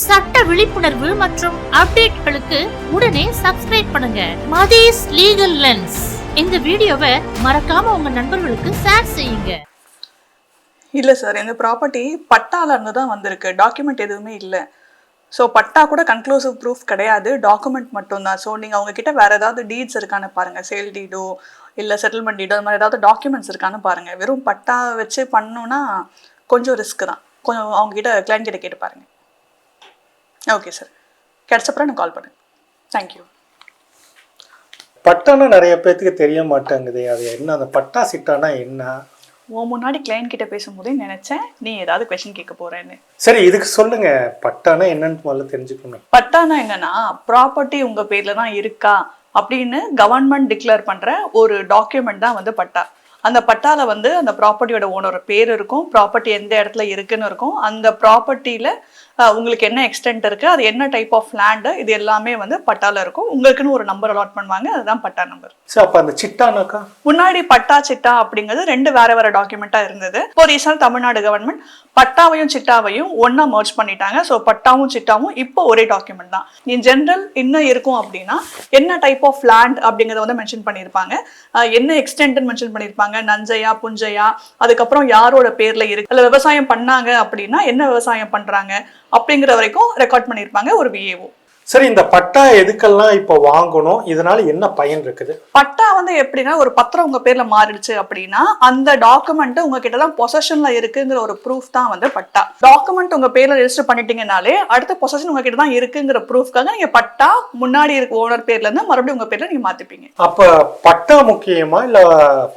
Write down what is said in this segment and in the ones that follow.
சட்ட விழிப்புணர்வு மற்றும் அப்டேட்களுக்கு உடனே சப்ஸ்கிரைப் பண்ணுங்க. Mathees legal lens. இந்த வீடியோவை மறக்காம உங்க நண்பர்களுக்கு ஷேர் செய்யுங்க. இல்லை சார் இந்த ப்ராப்பர்ட்டி பட்டால இருந்து தான் வந்திருக்கு. டாக்குமெண்ட் எதுவுமே இல்லை. ஸோ பட்டா கூட கன்க்ளூசிவ் ப்ரூஃப் கிடையாது. டாக்குமெண்ட் மட்டும்தான் ஸோ நீங்கள் அவங்கக்கிட்ட வேறு ஏதாவது டீட்ஸ் இருக்கான்னு பாருங்கள் சேல் டீடோ இல்லை செட்டில்மெண்ட் டீடோ அது மாதிரி ஏதாவது டாக்குமெண்ட்ஸ் இருக்கான்னு பாருங்கள் வெறும் பட்டா வச்சு பண்ணோன்னா கொஞ்சம் ரிஸ்க் தான். கொஞ்சம் அவங்க கிட்ட கிளைண்ட் கிட்ட கேட்டு பாருங்கள் ஓகே சார் கிடச்சப்பறம் எனக்கு கால் பண்ணுங்கள் தேங்க்யூ பட்டானா நிறைய பேர்த்துக்கு தெரிய மாட்டேங்குது அது என்ன அந்த பட்டா சிட்டானா என்ன? உன் முன்னாடி கிளைண்ட் கிட்ட பேசும்போதே நினச்சேன் நீ ஏதாவது கொஷின் கேட்க போகிறேன்னு சரி இதுக்கு சொல்லுங்க பட்டானா என்னன்னு முதல்ல தெரிஞ்சுக்கணும் பட்டானா என்னன்னா ப்ராப்பர்ட்டி உங்க பேர்ல தான் இருக்கா அப்படின்னு கவர்மெண்ட் டிக்ளேர் பண்ற ஒரு டாக்குமெண்ட் தான் வந்து பட்டா. அந்த பட்டால வந்து அந்த ப்ராப்பர்ட்டியோட ஓனரோட பேர் இருக்கும் ப்ராப்பர்ட்டி எந்த இடத்துல இருக்குன்னு இருக்கும். அந்த ப்ராப்பர்ட்டியில உங்களுக்கு என்ன எக்ஸ்டென்ட் இருக்கு அது என்ன டைப் ஆஃப் லேண்டு இது எல்லாமே வந்து பட்டால இருக்கும். உங்களுக்குன்னு ஒரு நம்பர் அலாட் பண்ணுவாங்க அதுதான் பட்டா நம்பர் அப்ப அந்த சிட்டானாக்கா முன்னாடி பட்டா சிட்டா அப்படிங்கிறது ரெண்டு வேற வேற டாக்குமெண்டா இருந்தது. இப்போ ரீசெண்ட் தமிழ்நாடு கவர்மெண்ட் பட்டாவையும் சிட்டாவையும் ஒண்ணா மர்ஜ் பண்ணிட்டாங்க. ஸோ பட்டாவும் சிட்டாவும் இப்போ ஒரே டாக்குமெண்ட் தான். இன் ஜென்ரல் என்ன இருக்கும் அப்படின்னா என்ன டைப் ஆஃப் லேண்ட் அப்படிங்கிறத வந்து மென்ஷன் பண்ணியிருப்பாங்க. என்ன எக்ஸ்டென்ட்னு மென்ஷன் பண்ணியிருப்பாங்க. நஞ்சையா புஞ்சையா அதுக்கப்புறம் யாரோட பேர்ல இருக்கு? அல்ல விவசாயம் பண்ணாங்க அப்படின்னா என்ன விவசாயம் பண்றாங்க? அப்படிங்கிற வரைக்கும் ரெக்கார்ட் பண்ணியிருப்பாங்க ஒரு விஏஓ சரி இந்த பட்டா எதுக்கெல்லாம் இப்போ வாங்கணும்? இதனால என்ன பயன் இருக்குது? பட்டா வந்து எப்படின்னா ஒரு பத்திரம் உங்க பேர்ல மாறிடுச்சு அப்படின்னா அந்த டாக்குமெண்ட் உங்ககிட்ட தான் பொசஷன்ல இருக்குங்கிற ஒரு ப்ரூஃப் தான் வந்து பட்டா. டாக்குமெண்ட் உங்க பேர்ல ரெஜிஸ்டர் பண்ணிட்டீங்கனாலே அடுத்த பொசஷன் உங்ககிட்ட தான் இருக்குங்கிற ப்ரூஃப்காக நீங்க பட்டா முன்னாடி இருக்க ஓனர் பேர்ல இருந்து மறுபடியும் உங்க பேர்ல நீங்க மாத்திப்பீங்க. அப்ப பட்டா முக்கியமா இல்ல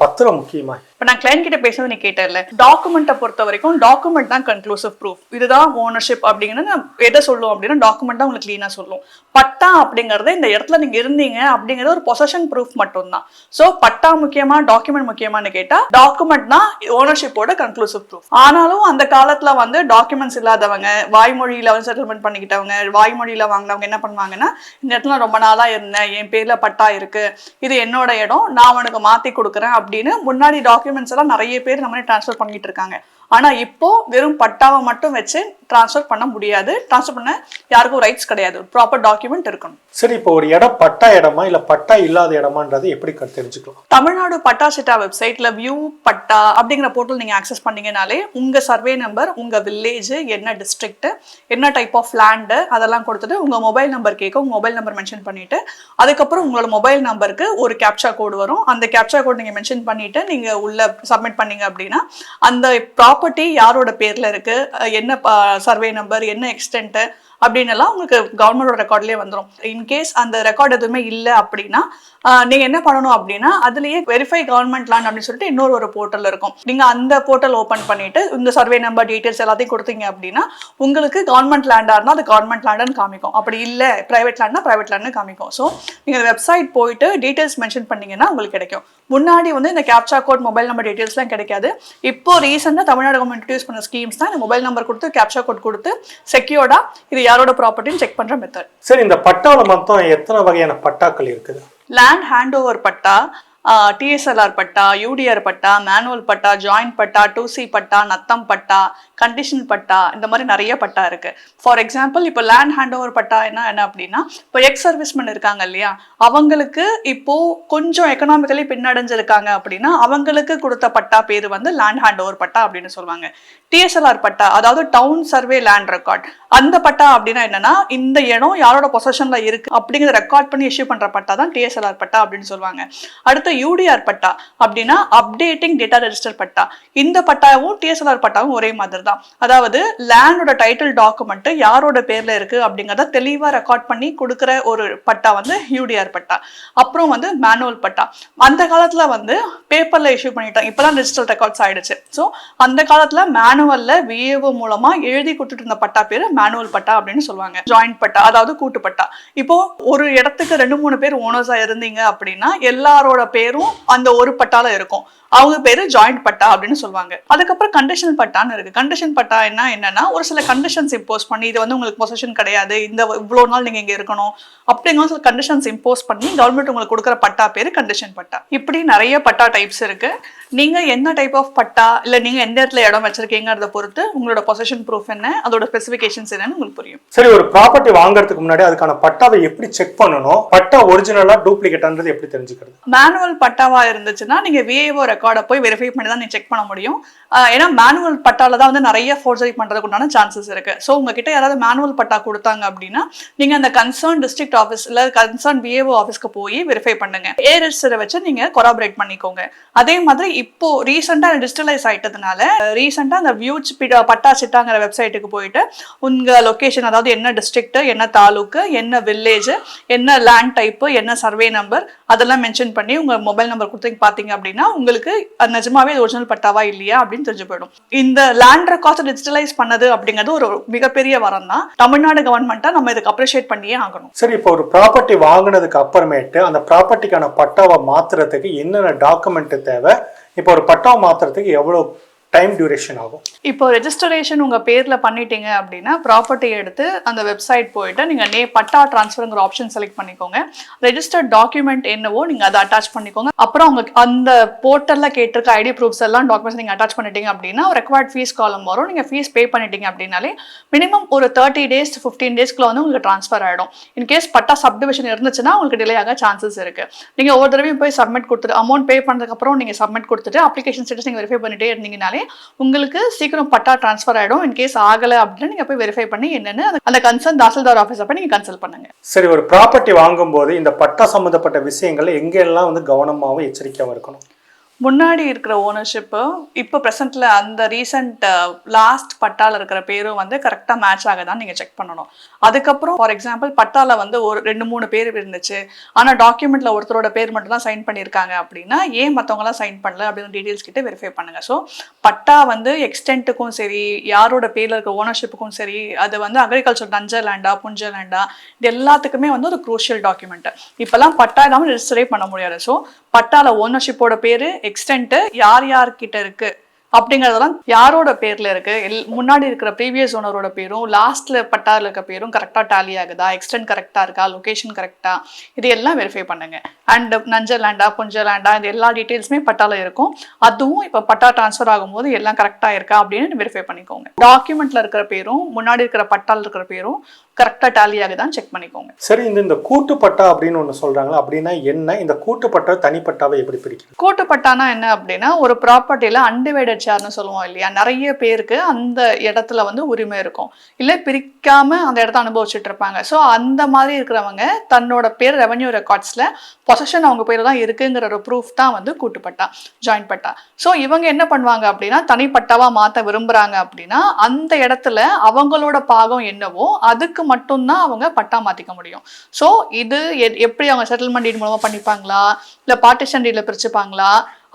பத்திரம் முக்கியமா? இப்போ நான் கிளைண்ட் கிட்ட பேசுறது நீ கேட்டல டாக்குமெண்ட்டை பொறுத்த வரைக்கும் டாக்குமெண்ட் தான் கன்க்ளூசிவ் ப்ரூஃப் இதுதான் ஓனர்ஷிப் அப்படிங்கிறது நான் எதை சொல்லுவோம் அப்படின்னா டாக்குமெண்ட் தான் உங்களுக்கு க்ளீனாக சொல்லும். பட்டா அப்படிங்கறது இந்த இடத்துல நீங்க இருந்தீங்க அப்படிங்கிறது ஒரு பொசஷன் ப்ரூஃப் மட்டும்தான். ஸோ பட்டா முக்கியமா டாக்குமெண்ட் முக்கியமான்னு கேட்டா டாக்குமெண்ட் தான் ஓனர்ஷிப்போட கன்க்ளூசிவ் ப்ரூஃப் ஆனாலும் அந்த காலத்துல வந்து டாக்குமெண்ட்ஸ் இல்லாதவங்க வாய்மொழியில வந்து செட்டில்மெண்ட் பண்ணிக்கிட்டவங்க வாய்மொழியில வாங்கினவங்க என்ன பண்ணுவாங்கன்னா இந்த இடத்துல ரொம்ப நாளா இருந்தேன் என் பேர்ல பட்டா இருக்கு இது என்னோட இடம் நான் உனக்கு மாத்தி கொடுக்குறேன் அப்படின்னு முன்னாடி டாக்குமெண்ட்ஸ் எல்லாம் நிறைய பேர் இந்த ட்ரான்ஸ்ஃபர் பண்ணிட்டு இருக்காங்க. ஆனா இப்போ வெறும் பட்டாவை மட்டும் வச்சு ட்ரான்ஸ்ஃபர் பண்ண முடியாது. ட்ரான்ஸ்ஃபர் பண்ண யாருக்கும் ரைட்ஸ் கிடையாது. ப்ராப்பர் டாக்குமெண்ட் இருக்கணும். சரி இப்போ ஒரு இடம் பட்டா இடமா இல்ல பட்டா இல்லாத இடமான்றது எப்படி தெரிஞ்சுக்கலாம்? தமிழ்நாடு பட்டா சிட்டா வெப்சைட்ல வியூ பட்டா அப்படிங்கிற போர்ட்டல் நீங்க ஆக்சஸ் பண்ணீங்கனாலே உங்க சர்வே நம்பர் உங்க வில்லேஜ் என்ன டிஸ்ட்ரிக்ட் என்ன டைப் ஆஃப் லேண்டு அதெல்லாம் கொடுத்துட்டு உங்க மொபைல் நம்பர் கேட்க உங்க மொபைல் நம்பர் மென்ஷன் பண்ணிட்டு அதுக்கப்புறம் உங்களோட மொபைல் நம்பருக்கு ஒரு கேப்சா கோடு வரும். அந்த கேப்சா கோட் நீங்க மென்ஷன் பண்ணிட்டு நீங்க உள்ள சப்மிட் பண்ணீங்க அப்படின்னா அந்த ப்ராப்பர்ட்டி யாரோட பேர்ல இருக்கு? என்ன சர்வே நம்பர் என்ன எக்ஸ்டென்ட் அப்படின்னு எல்லாம் உங்களுக்கு கவர்மெண்டோட ரெக்கார்ட்லயே வந்துடும் இன்கேஸ் அந்த ரெக்கார்ட் எதுவுமே இல்லை அப்படின்னா ஆஹ் நீங்க என்ன பண்ணணும் அப்படின்னா அதுலயே வெரிஃபை கவர்மெண்ட் லேண்ட் அப்படின்னு சொல்லிட்டு இன்னொரு ஒரு போர்ட்டல் இருக்கும். நீங்க அந்த போர்ட்டல் ஓபன் பண்ணிட்டு இந்த சர்வே நம்பர் டீடைல்ஸ் எல்லாத்தையும் கொடுத்தீங்க அப்படின்னா உங்களுக்கு கவர்மெண்ட் லேண்டா இருந்தால் அது கவர்மெண்ட் லேண்டுன்னு காமிக்கும். அப்படி இல்லை பிரைவேட் லேண்ட்னா பிரைவேட் லேண்ட்னு காமிக்கும். ஸோ நீங்க வெப்சைட் போயிட்டு டீடைல்ஸ் மென்ஷன் பண்ணீங்கன்னா உங்களுக்கு கிடைக்கும். முன்னாடி வந்து இந்த கேப்சா கோட் மொபைல் நம்பர் டீட்டெயில்ஸ்லாம் கிடைக்காது. இப்போ ரீசெண்டாக தமிழ்நாடு கவர்மெண்ட் இன்ட்ரடியூஸ் பண்ண ஸ்கீம்ஸ் தான் இந்த மொபைல் நம்பர் கொடுத்து கேப்சா கோட் கொடுத்து செக்யூர்டா இது யாரோட ப்ராப்பர்ட்டின்னு செக் பண்ற மெத்தட் சரி இந்த பட்டால மொத்தம் எத்தனை வகையான பட்டாக்கள் இருக்குது? Land hand over patta DSLR patta UDR patta manual patta joint patta two C patta Natham patta condition patta இந்த மாதிரி நிறைய பட்டா இருக்கு. ஃபார் எக்ஸாம்பிள் இப்போ லேண்ட் ஹேண்ட் ஓவர் பட்டா என்ன என்ன அப்படின்னா இப்போ எக்ஸ் சர்வீஸ்மேன் இருக்காங்க இல்லையா அவங்களுக்கு இப்போ கொஞ்சம் எக்கனாமிக்கலி பின்னடைஞ்சிருக்காங்க அப்படின்னா அவங்களுக்கு கொடுத்த பட்டா பேர் வந்து லேண்ட் ஹேண்ட் ஓவர் பட்டா அப்படின்னு சொல்லுவாங்க. டிஎஸ்எல்ஆர் பட்டா அதாவது டவுன் சர்வே லேண்ட் ரெக்கார்ட் அந்த பட்டா அப்படின்னா என்னன்னா இந்த இடம் யாரோட பொசஷன்ல இருக்கு அப்படிங்கிறத ரெக்கார்ட் பண்ணி இஷ்யூ பண்ற பட்டா தான் டிஎஸ்எல்ஆர் பட்டா அப்படின்னு சொல்லுவாங்க. அடுத்து யூடிஆர் பட்டா அப்படின்னா அப்டேட்டிங் டேட்டா ரெஜிஸ்டர் பட்டா. இந்த பட்டாவும் டிஎஸ்எல்ஆர் பட்டாவும் ஒரே மாதிரி தான் அதாவது லேண்டோட டைட்டில் டாக்குமெண்ட் யாரோட பேர்ல இருக்கு அப்படிங்கறத தெளிவா ரெக்கார்ட் பண்ணி கொடுக்குற ஒரு பட்டா வந்து யூடிஆர் பட்டா. அப்புறம் வந்து மேனுவல் பட்டா. அந்த காலத்துல வந்து பேப்பர்ல இஷ்யூ பண்ணிட்டாங்க இப்பதான் டிஜிட்டல் ரெக்கார்ட்ஸ் ஆயிடுச்சு. ஸோ அந்த காலத்துல மேனுவல்ல விஏஓ மூலமா எழுதி கொடுத்துட்டு இருந்த பட்டா பேரு மேனுவல் பட்டா அப்படின்னு சொல்லுவாங்க. ஜாயிண்ட் பட்டா அதாவது கூட்டு பட்டா இப்போ ஒரு இடத்துக்கு ரெண்டு மூணு பேர் ஓனர்ஸா இருந்தீங்க அப்படின்னா எல்லாரோட பேர் பேரும் அந்த ஒரு பட்டால இருக்கும். அவங்க பேரு ஜாயிண்ட் பட்டா அப்படின்னு சொல்லுவாங்க. அதுக்கப்புறம் கண்டிஷன் பட்டான்னு இருக்கு. கண்டிஷன் பட்டா என்ன என்னன்னா ஒரு சில கண்டிஷன்ஸ் இம்போஸ் பண்ணி இது வந்து உங்களுக்கு பொசிஷன் கிடையாது. இந்த இவ்வளவு நாள் நீங்க இங்க இருக்கணும். அப்படிங்கிற சில கண்டிஷன்ஸ் இம்போஸ் பண்ணி கவர்மெண்ட் உங்களுக்கு கொடுக்குற பட்டா பேரு கண்டிஷன் பட்டா. இப்படி நிறைய பட்டா டைப்ஸ் இருக்கு. நீங்க என்ன டைப் ஆஃப் பட்டா இல்ல நீங்க எந்த இடத்துல இடம் வச்சிருக்கீங்கறத பொறுத்து உங்களோட பொசிஷன் ப்ரூஃப் என்ன அதோட ஸ்பெசிஃபிகேஷன்ஸ் என்னன்னு உங்களுக்கு புரியும். சரி ஒரு ப்ராப்பர்ட்டி வாங்குறதுக்கு முன்னாடி அதுக்கான பட்டாவை எப்படி செக் பண்ணணும்? பட்டா ஒரிஜினலா டூப்ளிகேட்டான்றது எப்படி தெரிஞ்சுக்கிறது? மேனுவல் பட்டாவா இருந்துச்சுன்னா நீங்க விஏஓ ரெக்கார்டை போய் வெரிஃபை பண்ணி தான் நீங்க செக் பண்ண முடியும். ஏன்னா மேனுவல் பட்டால தான் வந்து நிறைய ஃபோர்ஜரி பண்றதுக்கு உண்டான சான்சஸ் இருக்கு. ஸோ உங்ககிட்ட யாராவது மேனுவல் பட்டா கொடுத்தாங்க அப்படின்னா நீங்க அந்த கன்சர்ன் டிஸ்ட்ரிக்ட் ஆஃபீஸ் இல்ல கன்சர்ன் விஏஓ ஆஃபீஸ்க்கு போய் வெரிஃபை பண்ணுங்க. ஏ ரெஜிஸ்டரை வச்சு நீங்க கொராபரேட் பண்ணிக்கோங்க. அதே மாதிரி இப்போ ரீசெண்டாக டிஜிட்டலைஸ் ஆயிட்டதுனால ரீசெண்டாக அந்த வியூச் பட்டா சிட்டாங்கிற வெப்சைட்டுக்கு போயிட்டு உங்கள் லொகேஷன் அதாவது என்ன டிஸ்ட்ரிக்ட் என்ன தாலுக்கு என்ன வில்லேஜ் என்ன லேண்ட் டைப்பு என்ன சர்வே நம்பர் அதெல்லாம் மென்ஷன் பண்ணி உங்கள் மொபைல் நம்பர் கொடுத்து பார்த்தீங்க அப்படின்னா உங்களுக்கு நிஜமாவே ஒரிஜினல் பட்டாவா இல்லையா அப்படின்னு தெரிஞ்சு போயிடும். இந்த லேண்ட் ரெக்கார்ட்ஸ் டிஜிட்டலைஸ் பண்ணது அப்படிங்கிறது ஒரு மிகப்பெரிய வரம் தான் தமிழ்நாடு கவர்மெண்ட்டை நம்ம இதுக்கு அப்ரிஷியேட் பண்ணியே ஆகணும். சரி இப்போ ஒரு ப்ராப்பர்ட்டி வாங்குனதுக்கு அப்புறமேட்டு அந்த ப்ராப்பர்ட்டிக்கான பட்டாவை மாத்துறதுக்கு என்னென்ன டாக்குமெண்ட் தேவை? இப்போ ஒரு பட்டம் மாத்துறதுக்கு எவ்வளோ டைம் டியூரேஷன் ஆகும். இப்போ ரெஜிஸ்டரேஷன் உங்க பேர்ல பண்ணிட்டீங்க அப்படின்னா ப்ராப்பர்ட்டி எடுத்து அந்த வெப்சைட் போயிட்டு நீங்க நே பட்டா ட்ரான்ஸ்ஃபருங்கிற ஆப்ஷன் செலக்ட் பண்ணிக்கோங்க. ரெஜிஸ்டர்ட் டாக்குமெண்ட் என்னவோ நீங்க அதை அட்டாச் பண்ணிக்கோங்க. அப்புறம் அவங்க அந்த போர்ட்டல்ல கேட்டிருக்க ஐடி ப்ரூஃப்ஸ் எல்லாம் டாக்குமெண்ட்ஸ் நீங்க அட்டாச் பண்ணிட்டீங்க அப்படின்னா ரெக்வயர்ட் ஃபீஸ் காலம் வரும். நீங்க ஃபீஸ் பே பண்ணிட்டீங்க அப்படின்னாலே மினிமம் ஒரு தேர்ட்டி டேஸ் ஃபிஃப்டீன் டேஸ்க்குள்ள வந்து உங்களுக்கு ட்ரான்ஸ்ஃபர் ஆயிடும். இன்கேஸ் பட்டா சப்டிவிஷன் இருந்துச்சுன்னா உங்களுக்கு டிலே ஆக சான்சஸ் இருக்கு. நீங்க ஒவ்வொரு தடவையும் போய் சப்மிட் கொடுத்துட்டு அமௌண்ட் பே பண்ணதுக்கப்புறம் நீங்க சப்மிட் கொடுத்துட்டு அப்ளிகேஷன் ஸ்டேட்டஸ் நீங்க வெரிஃபை பண்ணிட்டே இருந்தீங்கனாலே உங்களுக்கு சீக்கிரம் பட்டா ட்ரான்ஸ்ஃபர் ஆயிடும். இன்கேஸ் ஆகலை அப்படின்னு நீங்க போய் வெரிஃபை பண்ணி என்னன்னு அந்த- கன்சர்ன் தாசில்தார் ஆஃபீஸ் அப்போ நீங்க கன்சல்ட் பண்ணுங்க. சரி ஒரு ப்ராப்பர்ட்டி வாங்கும்போது இந்த பட்டா சம்மந்தப்பட்ட விஷயங்கள்ல எங்கெல்லாம் வந்து கவனமாகவும் எச்சரிக்கையாகவும் இருக்கணும்? முன்னாடி இருக்கிற ஓனர்ஷிப்பு இப்போ ப்ரெசென்ட்ல அந்த ரீசெண்ட் லாஸ்ட் பட்டால இருக்கிற பேரும் வந்து கரெக்டாக மேட்ச் ஆகுதான்னு நீங்கள் செக் பண்ணணும். அதுக்கப்புறம் ஃபார் எக்ஸாம்பிள் பட்டால வந்து ஒரு ரெண்டு மூணு பேர் இருந்துச்சு. ஆனால் டாக்குமெண்ட்ல ஒருத்தரோட பேர் மட்டும் தான் சைன் பண்ணியிருக்காங்க அப்படின்னா ஏன் மற்றவங்களாம் சைன் பண்ணல அப்படின்னு டீட்டெயில்ஸ் கிட்ட வெரிஃபை பண்ணுங்க. ஸோ பட்டா வந்து எக்ஸ்டென்ட்டுக்கும் சரி யாரோட பேரில் இருக்க ஓனர்ஷிப்புக்கும் சரி அது வந்து அக்ரிகல்ச்சர் நஞ்ச லேண்டா புஞ்ச லேண்டா இது எல்லாத்துக்குமே வந்து ஒரு குரூஷியல் டாக்குமெண்ட் இப்போல்லாம் பட்டா இல்லாமல் ரிஜிஸ்டரே பண்ண முடியாது. ஸோ பட்டால ஓனர்ஷிப்போட பேர் எக்ஸ்டென்ட்டு யார் யார்கிட்ட இருக்குது அப்படிங்கறதெல்லாம் யாரோட பேர்ல இருக்கு? முன்னாடி இருக்கிற ப்ரீவியஸ் ஓனரோட பேரும் லாஸ்ட்ல பட்டால இருக்க பேரும் கரெக்டா டாலி ஆகுதா? எக்ஸ்டென்ட் கரெக்டா இருக்கா? லொகேஷன் கரெக்டா இது எல்லாம் வெரிஃபை பண்ணுங்க. அண்ட் நஞ்ச லேண்டா புஞ்ச லேண்டா இது எல்லா டீட்டெயில்ஸுமே பட்டால இருக்கும். அதுவும் இப்போ பட்டா ட்ரான்ஸ்ஃபர் ஆகும்போது எல்லாம் கரெக்டா இருக்கா அப்படின்னு வெரிஃபை பண்ணிக்கோங்க. டாக்குமெண்ட்ல இருக்கிற பேரும் முன்னாடி இருக்கிற பட்டால இருக்கிற பேரும் கரெக்டா டாலி ஆகுதான்னு செக் பண்ணிக்கோங்க. சரி இந்த இந்த கூட்டு பட்டா அப்படின்னு ஒன்று சொல்றாங்களா? அப்படின்னா என்ன? இந்த கூட்டு பட்டா தனிப்பட்டாவை எப்படி பிரிக்கிறது? கூட்டுப்பட்டானா என்ன அப்படின்னா ஒரு ப்ராப்பர்ட்டியில அன்டிவைடட் ஷேர்னு சொல்லுவோம் இல்லையா? நிறைய பேருக்கு அந்த இடத்துல வந்து உரிமை இருக்கும். இல்லை பிரிக்காம அந்த இடத்த அனுபவிச்சுட்டு இருப்பாங்க. ஸோ அந்த மாதிரி இருக்கிறவங்க தன்னோட பேர் ரெவன்யூ ரெக்கார்ட்ஸில் பொசஷன் அவங்க பேர் தான் இருக்குங்கிற ஒரு ப்ரூஃப் தான் வந்து கூட்டுப்பட்டா ஜாயின் பட்டா. ஸோ இவங்க என்ன பண்ணுவாங்க அப்படின்னா தனிப்பட்டாவா மாற்ற விரும்புறாங்க அப்படின்னா அந்த இடத்துல அவங்களோட பாகம் என்னவோ அதுக்கு மட்டும்தான் அவங்க பட்டா மாத்திக்க முடியும். ஸோ இது எப்படி அவங்க செட்டில்மெண்ட் டீட் மூலமா பண்ணிப்பாங்களா? இல்லை பார்ட்டிஷன் டீட்ல பிரிச்சுப்பாங்களா?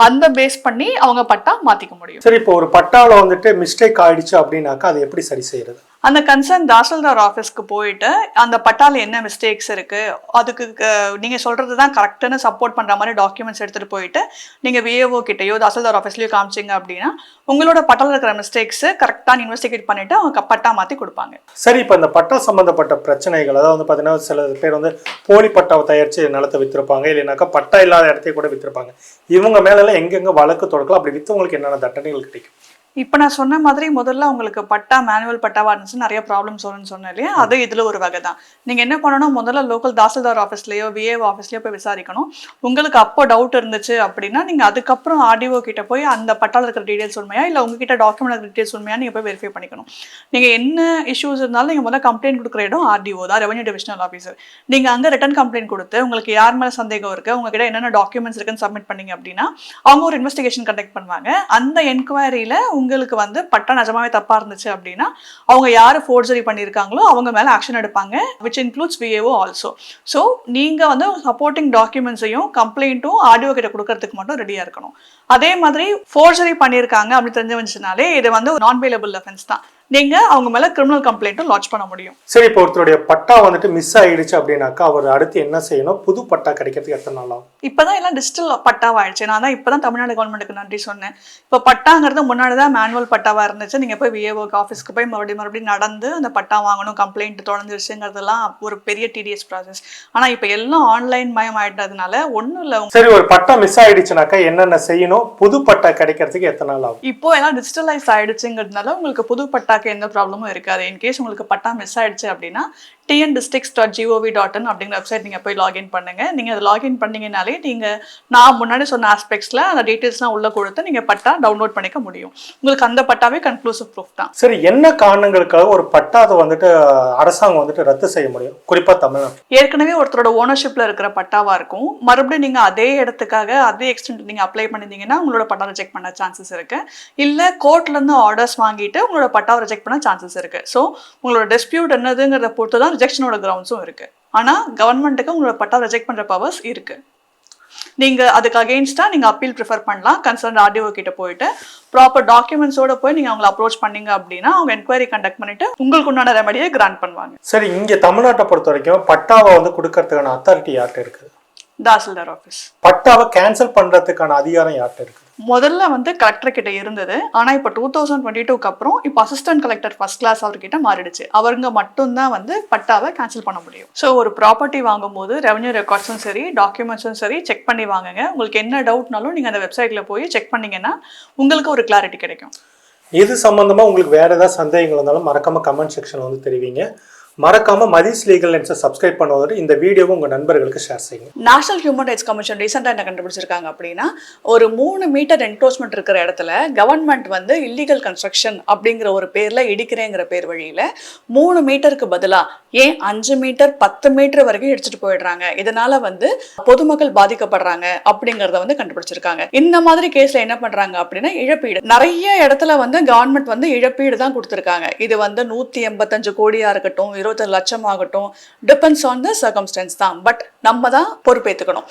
அந்த பேஸ் பண்ணி அவங்க பட்டா மாத்திக்க முடியும். சரி இப்போ ஒரு பட்டாவில் வந்துட்டு மிஸ்டேக் ஆயிடுச்சு அப்படின்னாக்கா அதை எப்படி சரி செய்யறது? அந்த கன்சர்ன் தாசில்தார் ஆஃபீஸ்க்கு போயிட்டு அந்த பட்டால என்ன மிஸ்டேக்ஸ் இருக்கு அதுக்கு க- நீங்க சொல்றது தான் கரெக்டுன்னு சப்போர்ட் பண்ற மாதிரி டாக்குமெண்ட்ஸ் எடுத்துட்டு போயிட்டு நீங்க விஏஓ கிட்டயோ தாசில்தார் ஆஃபீஸ்லயோ காமிச்சீங்க அப்படின்னா உங்களோட பட்டால இருக்கிற மிஸ்டேக்ஸ் கரெக்டாக இன்வெஸ்டிகேட் பண்ணிட்டு அவங்க பட்டா மாத்தி கொடுப்பாங்க. சரி இப்போ இந்த பட்டா சம்பந்தப்பட்ட பிரச்சனைகள் அதாவது வந்து பார்த்தீங்கன்னா சில பேர் வந்து போலி பட்டாவை தயாரித்து நிலத்தை வித்திருப்பாங்க இல்லைனாக்கா பட்டா இல்லாத இடத்தையும் கூட விற்றுருப்பாங்க இவங்க மேலெல்லாம் எங்கெங்க வழக்கு தொடக்கலாம் அப்படி விற்றவங்களுக்கு என்னென்ன தண்டனைகள் கிடைக்கும்? இப்போ நான் சொன்ன மாதிரி முதல்ல உங்களுக்கு பட்டா மேனுவல் பட்டாவா இருந்துச்சு நிறைய ப்ராப்ளம்ஸ் வரும்னு சொன்னேன் இல்லையா? அது இதில் ஒரு வகை தான். நீங்கள் என்ன பண்ணணும்? முதல்ல லோக்கல் தாசில்தார் ஆஃபீஸ்லேயோ விஏஓ ஆஃபீஸ்லேயோ போய் விசாரிக்கணும். உங்களுக்கு அப்போ டவுட் இருந்துச்சு அப்படின்னா நீங்கள் அதுக்கப்புறம் ஆர்டிஓ கிட்ட போய் அந்த பட்டாவில் இருக்கிற டீடைல்ஸ் உண்மையா? இல்லை உங்ககிட்ட டாக்குமெண்ட் இருக்கிற டீடைல்ஸ் உண்மையா? நீங்கள் போய் வெரிஃபை பண்ணிக்கணும். நீங்கள் என்ன இஷ்யூஸ் இருந்தாலும் நீங்கள் முதல்ல கம்ப்ளைண்ட் கொடுக்குற இடம் ஆர்டிஓ தான். ரெவன்யூ டிவிஷனல் ஆஃபீஸர் நீங்கள் அங்கே ரிட்டன் கம்ப்ளைண்ட் கொடுத்து உங்களுக்கு யார் மேலே சந்தேகம் இருக்குது உங்ககிட்ட என்னென்ன டாக்குமெண்ட்ஸ் இருக்குன்னு சப்மிட் பண்ணீங்க அப்படின்னா அவங்க ஒரு இன்வெஸ்டிகேஷன் கண்டக்ட் பண்ணுவாங்க. அந்த என்கொயரியில் உங்களுக்கு வந்து பட்டா நிஜமாவே தப்பா இருந்துச்சு அப்படின்னா அவங்க யாரு ஃபோர்ஜரி பண்ணியிருக்காங்களோ அவங்க மேல ஆக்ஷன் எடுப்பாங்க which includes VAO also so நீங்க வந்து சப்போர்ட்டிங் டாக்குமெண்ட்ஸையும் கம்ப்ளைண்ட்டும் ஆடியோ கிட்ட கொடுக்கறதுக்கு மட்டும் ரெடியா இருக்கணும். அதே மாதிரி ஃபோர்ஜரி பண்ணியிருக்காங்க அப்படி தெரிஞ்சு வந்துச்சுனாலே இது வந்து நான் வேலபிள் அஃபென்ஸ் தான். நீங்க அவங்க மேல கிரிமினல் கம்ப்ளைண்ட்டும் லான்ச் பண்ண முடியும். சரி இப்போ ஒருத்தருடைய பட்டா வந்துட்டு மிஸ் ஆயிடுச்சு அப்படின்னாக்கா அவர் அடுத்து என்ன செய்யணும்? புது பட்டா கிடைக்கிறதுக்கு எத்தனை நாள் ஆகும்? இப்பதான் எல்லாம் டிஜிட்டல் பட்டாவாயிடுச்சு. நான் தான் இப்பதான் தமிழ்நாடு கவர்மெண்ட்டுக்கு நன்றி சொன்னேன். இப்போ பட்டாங்கிறது முன்னாடி தான் மேனுவல் பட்டாவா இருந்துச்சு. நீங்க போய் விஏஓ ஆஃபீஸ்க்கு போய் மறுபடியும் மறுபடியும் நடந்து அந்த பட்டா வாங்கணும் கம்ப்ளைண்ட் தொடர்ந்துருச்சுங்கிறதெல்லாம் ஒரு பெரிய டிடிஎஸ் ப்ராசஸ் ஆனா இப்போ எல்லாம் ஆன்லைன் மயம் ஆயிட்டதுனால ஒன்றும் இல்லை சரி ஒரு பட்டா மிஸ் ஆயிடுச்சுனாக்கா என்னென்ன செய்யணும்? புது பட்டா கிடைக்கிறதுக்கு எத்தனை நாள் ஆகும்? இப்போ எல்லாம் டிஜிட்டலைஸ் ஆயிடுச்சுங்கிறதுனால உங்களுக்கு புது பட்டாக்கு எந்த ப்ராப்ளமும் இருக்காது. இன்கேஸ் உங்களுக்கு பட்டா மிஸ் ஆயிடுச்சு அப்படின்னா TN districts dot gov dot in அப்படிங்கிற வெப்சைட் நீங்கள் போய் லாகின் பண்ணுங்க. நீங்கள் அதை லாகின் பண்ணீங்கனாலே நீங்கள் நான் முன்னாடி சொன்ன ஆஸ்பெக்ட்ஸில் அந்த டீட்டெயில்ஸ்லாம் உள்ள கொடுத்து நீங்கள் பட்டா டவுன்லோட் பண்ணிக்க முடியும். உங்களுக்கு அந்த பட்டாவே கன்க்ளூசிவ் ப்ரூஃப் தான். சரி என்ன காரணங்களுக்காக ஒரு பட்டாவை வந்துட்டு அரசாங்கம் வந்துட்டு ரத்து செய்ய முடியும்? குறிப்பா தமிழ்நாடு. ஏற்கனவே ஒருத்தரோட ஓனர்ஷிப்ல இருக்கிற பட்டாவா இருக்கும். மறுபடியும் நீங்க அதே இடத்துக்காக அதே எக்ஸ்டென்ட் நீங்க அப்ளை பண்ணிருந்தீங்கன்னா உங்களோட பட்டா ரிஜெக்ட் பண்ண சான்சஸ் இருக்கு. இல்ல கோர்ட்ல இருந்து ஆர்டர்ஸ் வாங்கிட்டு உங்களோட பட்டாவை ரிஜெக்ட் பண்ண சான்சஸ் இருக்கு. ஸோ உங்களோட டிஸ்பியூட் என்னதுங்கிறத பொறுத்து தான் ரிஜெக்ஷனோட கிரவுண்ட்ஸும் இருக்கு. ஆனா கவர்மெண்ட்டுக்கு உங்களோட பட்டா ரிஜெக்ட் பண்ற பவர்ஸ் இருக்கு. நீங்க அதுக்கு அகெயின்ஸ்டா நீங்க அப்பீல் ப்ரிஃபர் பண்ணலாம். கன்சர்ன் ஆர்டிஓ கிட்ட போயிட்டு ப்ராப்பர் டாக்குமெண்ட்ஸோட போய் நீங்க அவங்களை அப்ரோச் பண்ணீங்க அப்படின்னா அவங்க என்கொயரி கண்டக்ட் பண்ணிட்டு உங்களுக்கு உண்டான ரெமடியை கிராண்ட் பண்ணுவாங்க. சரி இங்க தமிழ்நாட்டை பொறுத்த வரைக்கும் பட்டாவை வந்து கொடுக்கறதுக்கான அத்தாரிட்டி யார்கிட்ட இருக்குது? தாசில்தார் ஆஃபீஸ் பட்டாவை கேன்சல் பண்றதுக்கான அதிகாரம் யார்கிட்ட இருக்குது? முதல்ல வந்து கலெக்டர் கிட்ட இருந்தது. ஆனால் இப்போ டூ தௌசண்ட் டுவெண்ட்டி டூக்கு அப்புறம் இப்போ அசிஸ்டன்ட் கலெக்டர் ஃபர்ஸ்ட் கிளாஸ் அவர்கிட்ட மாறிடுச்சு. அவருங்க மட்டும்தான் வந்து பட்டாவை கேன்சல் பண்ண முடியும். ஸோ ஒரு ப்ராப்பர்ட்டி வாங்கும்போது ரெவன்யூ ரெக்கார்ட்ஸும் சரி டாக்குமெண்ட்ஸும் சரி செக் பண்ணி வாங்குங்க. உங்களுக்கு என்ன டவுட்னாலும் நீங்கள் அந்த வெப்சைட்டில் போய் செக் பண்ணீங்கன்னா உங்களுக்கு ஒரு கிளாரிட்டி கிடைக்கும். இது சம்மந்தமாக உங்களுக்கு வேறு ஏதாவது சந்தேகங்கள் இருந்தாலும் மறக்காமல் கமெண்ட் செக்ஷனில் வந்து தெரிவிங்க. மறக்காம மதிஸ் லீகல் லென்ஸை சப்ஸ்கிரைப் பண்ணுவதோடு இந்த வீடியோவை உங்க நண்பர்களுக்கு ஷேர் செய்யுங்க. நேஷனல் ஹியூமன் ரைட்ஸ் கமிஷன் ரீசெண்டாக என்ன கண்டுபிடிச்சிருக்காங்க அப்படின்னா ஒரு மூணு மீட்டர் என்க்ரோச்மெண்ட் இருக்கிற இடத்துல கவர்மெண்ட் வந்து இல்லீகல் கன்ஸ்ட்ரக்ஷன் அப்படிங்கிற ஒரு பேர்ல இடிக்கிறேங்கிற பேர் வழியில மூணு மீட்டருக்கு பதிலா ஏன் அஞ்சு மீட்டர் பத்து மீட்டர் வரைக்கும் எடுத்துட்டு போயிடுறாங்க? இதனால வந்து பொதுமக்கள் பாதிக்கப்படுறாங்க அப்படிங்கறத வந்து கண்டுபிடிச்சிருக்காங்க. இந்த மாதிரி கேஸ்ல என்ன பண்றாங்க அப்படின்னா இழப்பீடு. நிறைய இடத்துல வந்து கவர்மெண்ட் வந்து இழப்பீடு தான் கொடுத்துருக்காங்க. இது வந்து நூத்தி எண்பத்தஞ்சு கோடியா இருக்கட்டும் இருபத்தஞ்சு லட்சம் ஆகட்டும் டிபெண்ட்ஸ் ஆன் த சர்க்கம்ஸ்டன்ஸ் தான். பட் நம்ம தான் பொறுப்பேற்றுக்கணும்